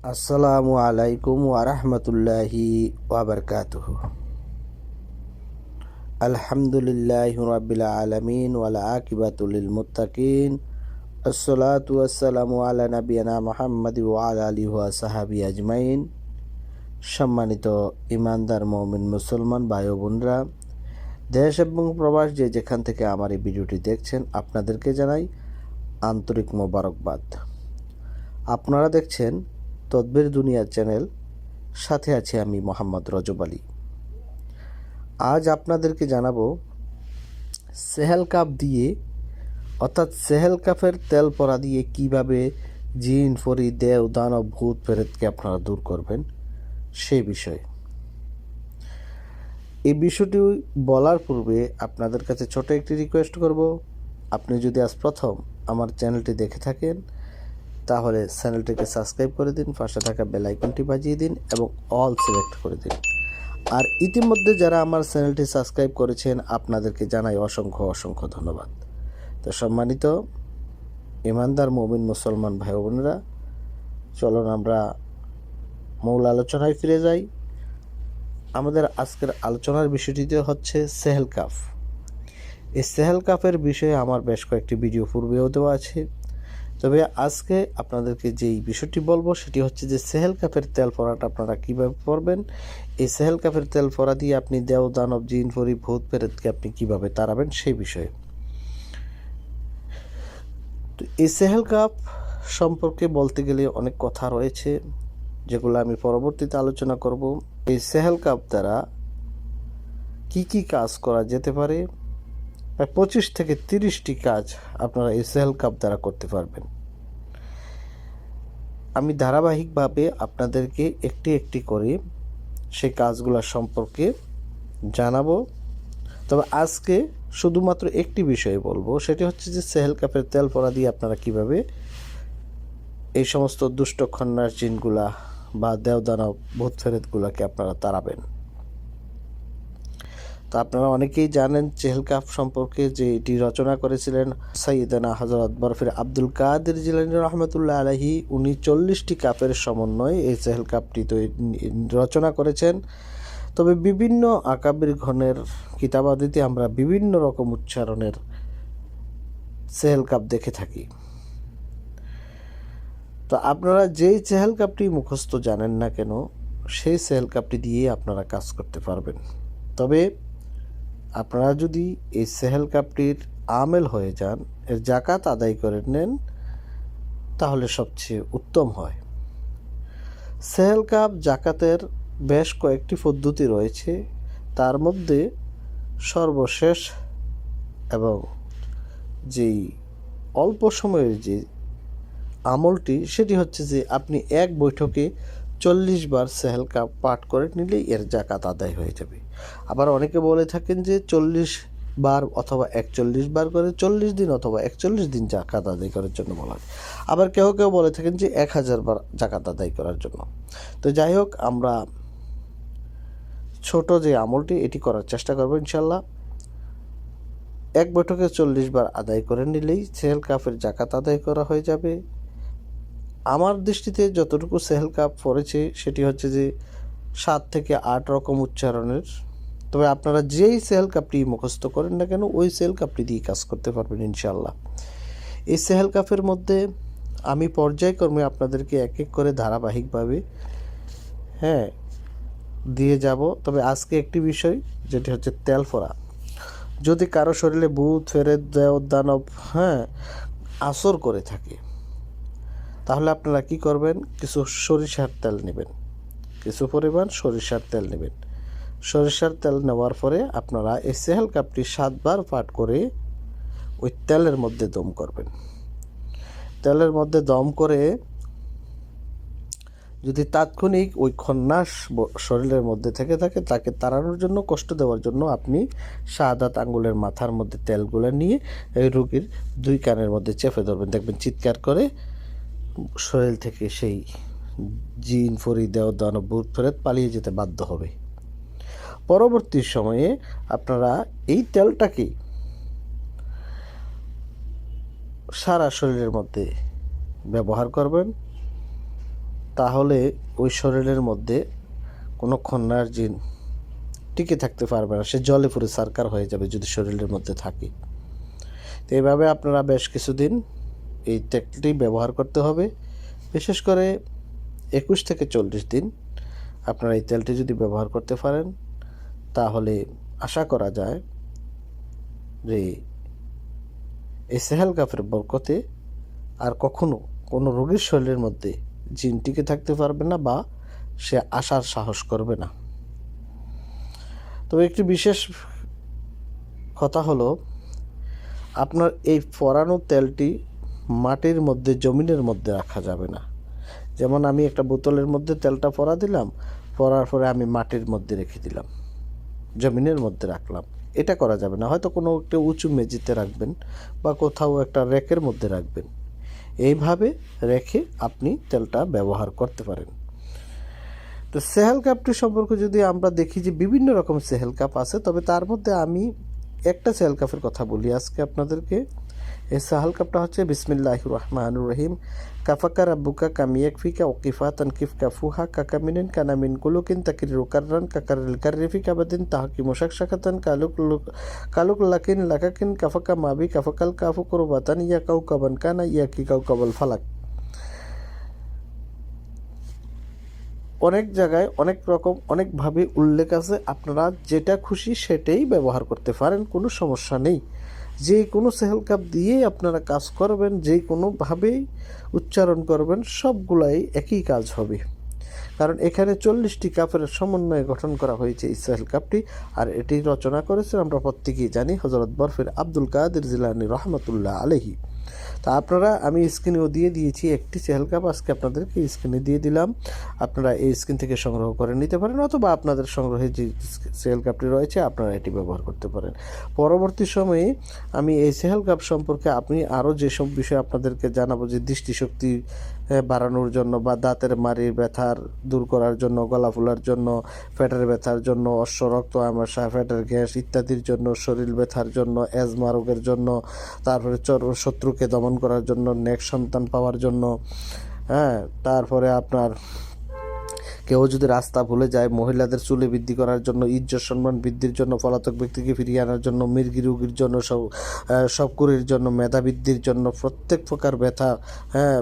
আসসালামু আলাইকুম ওয়ারহমতুল্লাহি ওয়াবারকাতুহ আলহামদুলিল্লাহ রাবিল আলমিন ওয়ালা আকিবাতুল মুত্তাকিন। আসসালাতু আসসালামু আলা নবিয়ানা মোহাম্মদ ওয়ালা আলী ওয়া সাহাবি আজমাইন। সম্মানিত ইমানদার মমিন মুসলমান ভাই বোনরা দেশ এবং প্রবাস যে যেখান থেকে আমার এই ভিডিওটি দেখছেন, আপনাদেরকে জানাই আন্তরিক মোবারকবাদ। আপনারা দেখছেন তদবির দুনিয়া চ্যানেল। সাথে আছে আমি মোহাম্মদ রজব আলী। আজ আপনাদেরকে জানাব, সেহেল কাপ দিয়ে, অর্থাৎ সেহেল কাপের তেল পরা দিয়ে কীভাবে জিন, ফরি, দেও, দানব, ভূত ফেরতকে আপনারা দূর করবেন, সে বিষয়ে। এই বিষয়টি বলার পূর্বে আপনাদের কাছে ছোট একটি রিকোয়েস্ট করব। আপনি যদি আজ প্রথম আমার চ্যানেলটি দেখে থাকেন তাহলে চ্যানেলটিকে সাবস্ক্রাইব করে দিন, পাশে থাকা বেল আইকনটি বাজিয়ে দিন এবং অল সিলেক্ট করে দিন। আর ইতিমধ্যে যারা আমার চ্যানেলটি সাবস্ক্রাইব করেছেন, আপনাদেরকে জানাই অসংখ্য অসংখ্য ধন্যবাদ। তো সম্মানিত ইমানদার মমিন মুসলমান ভাই বোনেরা, চলুন আমরা মূল আলোচনায় ফিরে যাই। আমাদের আজকের আলোচনার বিষয়টিতে হচ্ছে সেহেল কাফ। এই সেহেল কাফের বিষয়ে আমার বেশ কয়েকটি ভিডিও পূর্বেও দেওয়া আছে। তবে আজকে আপনাদেরকে যেই বিষয়টি বলব সেটি হচ্ছে যে সেহেল কাপের তেল পরাটা আপনারা কীভাবে পরবেন? এই সেহেল কাপের তেল পরা দিয়ে আপনি দেও দানব জিন ফরি ভূত পেরেতকে আপনি কীভাবে তাড়াবেন সেই বিষয়ে। তো এই সেহেল কাপ সম্পর্কে বলতে গেলে অনেক কথা রয়েছে, যেগুলো আমি পরবর্তীতে আলোচনা করব। এই সেহেল কাপ দ্বারা কি কি কাজ করা যেতে পারে? প্রায় পঁচিশ থেকে তিরিশটি কাজ আপনারা এই সেল কাপ দ্বারা করতে পারবেন। আমি ধারাবাহিকভাবে আপনাদেরকে একটি একটি করে সেই কাজগুলো সম্পর্কে জানাব। তবে আজকে শুধুমাত্র একটি বিষয়ে বলব, সেটি হচ্ছে যে সেহেল কাপের তেল পরা দিয়ে আপনারা কীভাবে এই সমস্ত দুষ্ট খন্নার চিনগুলা বা দেওদানব ভূত ফেরেতগুলাকে আপনারা তাড়াবেন। তো আপনারা অনেকেই জানেন চেহেল কাপ সম্পর্কে যে এটি রচনা করেছিলেন সৈয়দানা হজরত বরফির আব্দুল কাদের জিলানি রহমতুল্লাহ আলহি উনি চল্লিশটি কাপের সমন্বয়ে এই চেহেল কাপটি তো, রচনা করেছেন। তবে বিভিন্ন আকাবির ঘনের কিতাবাদিতে আমরা বিভিন্ন রকম উচ্চারণের চেহেল কাপ দেখে থাকি। তো আপনারা যেই চেহেল কাপটি মুখস্থ জানেন না কেন, সেই চেহেল কাপটি দিয়ে আপনারা কাজ করতে পারবেন। তবে আপনারা যদি এই সেহেল কাপটির আমেল হয়ে যান, এর জাকাত আদায় করে নেন, তাহলে সবচেয়ে উত্তম হয়। সেহেল কাপ জাকাতের বেশ কয়েকটি পদ্ধতি রয়েছে। তার মধ্যে সর্বশেষ এবং যেই অল্প সময়ের যে আমলটি, সেটি হচ্ছে যে আপনি এক বৈঠকে চল্লিশ বার সেহেল কাপ পাঠ করে নিলেই এর জাকাত আদায় হয়ে যাবে। আবার অনেকে বলে থাকেন যে চল্লিশ বার অথবা একচল্লিশ বার করে চল্লিশ দিন অথবা একচল্লিশ দিন জাকাত আদায় করার জন্য বলা হয়। আবার কেউ কেউ বলে থাকেন যে এক হাজার বার জাকাত আদায় করার জন্য। তো যাই হোক, আমরা ছোট যে আমলটি, এটি করার চেষ্টা করব ইনশাল্লাহ এক বৈঠকে চল্লিশ বার আদায় করে নিলেই সেহেল কাপের জাকাত আদায় করা হয়ে যাবে। আমার দৃষ্টিতে যতটুকু সেহেল কাপ পড়েছে, সেটি হচ্ছে যে সাত থেকে আট রকম উচ্চারণের। তবে আপনারা যেই সেহেল কাপটি মুখস্থ করেন না কেন, ওই সেহেল কাপটি দিয়ে কাজ করতে পারবেন ইনশাল্লাহ এই সেহেল কাপের মধ্যে আমি পর্যায়ক্রমে আপনাদেরকে এক এক করে ধারাবাহিকভাবে হ্যাঁ দিয়ে যাব। তবে আজকে একটি বিষয়, যেটি হচ্ছে তেল ফোড়া যদি কারও শরীরে ভূত ফেরেত দেও দানব হ্যাঁ আসর করে থাকে তাহলে আপনারা কি করবেন? কিছু সরিষার তেল নেবেন। কিছু পরিমাণ সরিষার তেল নেবেন। সরিষার তেল নেওয়ার পরে আপনারা এই সেহেল কাপটি সাতবার পাট করে ওই তেলের মধ্যে দম করবেন। তেলের মধ্যে দম করে যদি তাৎক্ষণিক ওই খন্যাস শরীরের মধ্যে থেকে থাকে, তাকে তাড়ানোর জন্য, কষ্ট দেওয়ার জন্য আপনি সাদাত আঙ্গুলের মাথার মধ্যে তেলগুলো নিয়ে এই রুগীর দুই কানের মধ্যে চেপে ধরবেন। দেখবেন চিৎকার করে শরীর থেকে সেই জিন ফরি দেও দানব ভূত ফেরত পালিয়ে যেতে বাধ্য হবে। পরবর্তী সময়ে আপনারা এই তেলটাকে সারা শরীরের মধ্যে ব্যবহার করবেন। তাহলে ওই শরীরের মধ্যে কোনো খন্নার জিন টিকে থাকতে পারবে না, সে জলে পুরে সারকার হয়ে যাবে যদি শরীরের মধ্যে থাকে। তো এইভাবে আপনারা বেশ কিছুদিন এই তেলটি ব্যবহার করতে হবে। বিশেষ করে একুশ থেকে চল্লিশ দিন আপনারা এই তেলটি যদি ব্যবহার করতে পারেন, তাহলে আশা করা যায় যে এই সেহেল কাফের বরকতে আর কখনো কোনো রোগীর শরীরের মধ্যে জিন টিকে থাকতে পারবে না বা সে আসার সাহস করবে না। তবে একটি বিশেষ কথা হলো, আপনার এই ফোড়ানো তেলটি মাটির মধ্যে, জমিনের মধ্যে রাখা যাবে না। যেমন আমি একটা বোতলের মধ্যে তেলটা পরা দিলাম পরার পরে আমি মাটির মধ্যে রেখে দিলাম, জমিনের মধ্যে রাখলাম। এটা করা যাবে না। হয়তো কোনো একটা উঁচু মেঝেতে রাখবেন বা কোথাও একটা র্যাকের মধ্যে রাখবেন। এইভাবে রেখে আপনি তেলটা ব্যবহার করতে পারেন। তো সেহেল কাপটি সম্পর্কে যদি আমরা দেখি যে বিভিন্ন রকম সেহেল কাপ আছে, তবে তার মধ্যে আমি একটা সেহেল কাপের কথা বলি আজকে আপনাদেরকে। এই সাহাল কাপটা হচ্ছে বিসমিল্লাহ রহমানুর রহিম। কাফাকা রাব্বুকা কামিয়াক ফিকা ওকিফা তানকিফ কাফুহা কাকামিনিন কানামিন কুলুকিন তাকির রুকাররান কাকারিল কারিফি কাবাদিন তাহাকি মোশাক শাকাতান কালুক লুক- কালুক লাকিন লাকাকিন কাফাকা মাবি কাফাকাল কাফু কুরবাতান ইয়া কাউ কাবান কানা ইয়া কি কাউ কাবল ফালাক। অনেক জায়গায় অনেক রকম অনেকভাবে উল্লেখ আছে। আপনারা যেটা খুশি সেটাই ব্যবহার করতে পারেন, কোনো সমস্যা নেই। যে কোনো সেহেল কাপ দিয়েই আপনারা কাজ করবেন, যে কোনোভাবেই উচ্চারণ করবেন, সবগুলাই একই কাজ হবে। কারণ এখানে চল্লিশটি কাপের সমন্বয়ে গঠন করা হয়েছে সেহেল কাপটি আর এটি রচনা করেছে আমরা প্রত্যেকেই জানি হজরত বরফের আব্দুল কাদের জিলানি রহমতুল্লাহ আলহী তা আপনারা, আমি স্ক্রিনেও দিয়ে দিয়েছি একটি সেহেল কাপ আজকে আপনাদেরকে স্ক্রিনে দিয়ে দিলাম। আপনারা এই স্ক্রিন থেকে সংগ্রহ করে নিতে পারেন, অথবা আপনাদের সংগ্রহে যে সেল কাপটি রয়েছে, আপনারা এটি ব্যবহার করতে পারেন। পরবর্তী সময়ে আমি এই সেহেল কাপ সম্পর্কে আপনি আরও যেসব বিষয়ে আপনাদেরকে জানাব, যে দৃষ্টিশক্তি বাড়ানোর জন্য বা দাঁতের মারির ব্যথার দূর করার জন্য, গলা ফুলার জন্য, ফ্যাটের ব্যথার জন্য, অশ্ব, রক্ত আমাশা ফ্যাটের গ্যাস ইত্যাদির জন্য, শরীর ব্যথার জন্য, অ্যাজমা রোগের জন্য, তারপরে চর শত্রুকে দমন করার জন্য, নেক সন্তান পাওয়ার জন্য হ্যাঁ তারপরে আপনার কেউ যদি রাস্তা ভুলে যায়, মহিলাদের চুলে বৃদ্ধি করার জন্য, ইজ্জত সম্মান বৃদ্ধির জন্য, পলাতক ব্যক্তিকে ফিরিয়ে আনার জন্য, মির্গি রোগীর জন্য, সব সবকুরির জন্য মেধা বৃদ্ধির জন্য, প্রত্যেক প্রকার ব্যথা হ্যাঁ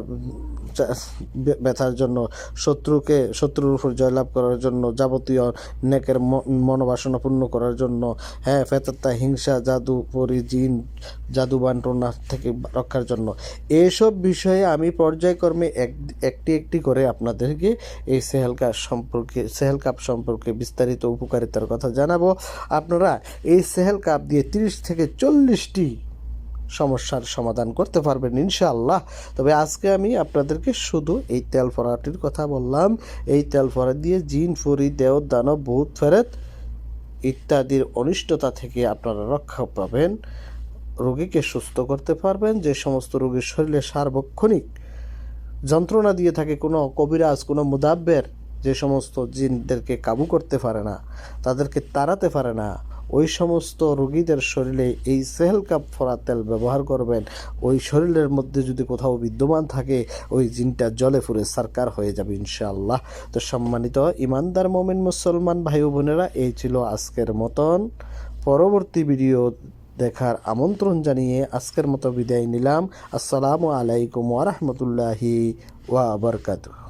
ব্যথার জন্য, শত্রুকে, শত্রুর উপর জয়লাভ করার জন্য, যাবতীয় নেকের মনোবাসনা পূর্ণ করার জন্য হ্যাঁ ফেতত্তা হিংসা, জাদু, পরি, জিন জাদু বান্টনা থেকে রক্ষার জন্য। এইসব বিষয়ে আমি পর্যায়ক্রমে এক, একটি একটি করে আপনাদেরকে এই সেহেল কাপ সম্পর্কে সেহেল কাপ সম্পর্কে বিস্তারিত উপকারিতার কথা জানাব। আপনারা এই সেহেল কাপ দিয়ে তিরিশ থেকে চল্লিশটি সমস্যার সমাধান করতে পারবেন ইনশাআল্লাহ। তবে আজকে আমি আপনাদেরকে শুধু এই তেল ফরাটির কথা বললাম। এই তেল ফরা দিয়ে জিন, ফুরি দেও দানব, ভূত, ফেরত ইত্যাদির অনিষ্টতা থেকে আপনারা রক্ষা পাবেন। রোগীকে সুস্থ করতে পারবেন। যে সমস্ত রোগীর শরীরে সার্বক্ষণিক যন্ত্রণা দিয়ে থাকে, কোনো কবিরাজ, কোনো মুদাব্বের যে সমস্ত জিনদেরকে কাবু করতে পারে না, তাদেরকে তাড়াতে পারে না, ওই সমস্ত রোগীদের শরীরে এই সেহেল কাপ ফরা তেল ব্যবহার করবেন। ওই শরীরের মধ্যে যদি কোথাও বিদ্যমান থাকে, ওই জিনটা জলে ফুরে সারকার হয়ে যাবে ইনশাআল্লাহ। তো সম্মানিত ইমানদার মোমিন মুসলমান ভাই বোনেরা, এই ছিল আজকের মতন। পরবর্তী ভিডিও দেখার আমন্ত্রণ জানিয়ে আজকের মতো বিদায় নিলাম। আসসালামু আলাইকুম ওয়া ওয়া বারাকাতুহু।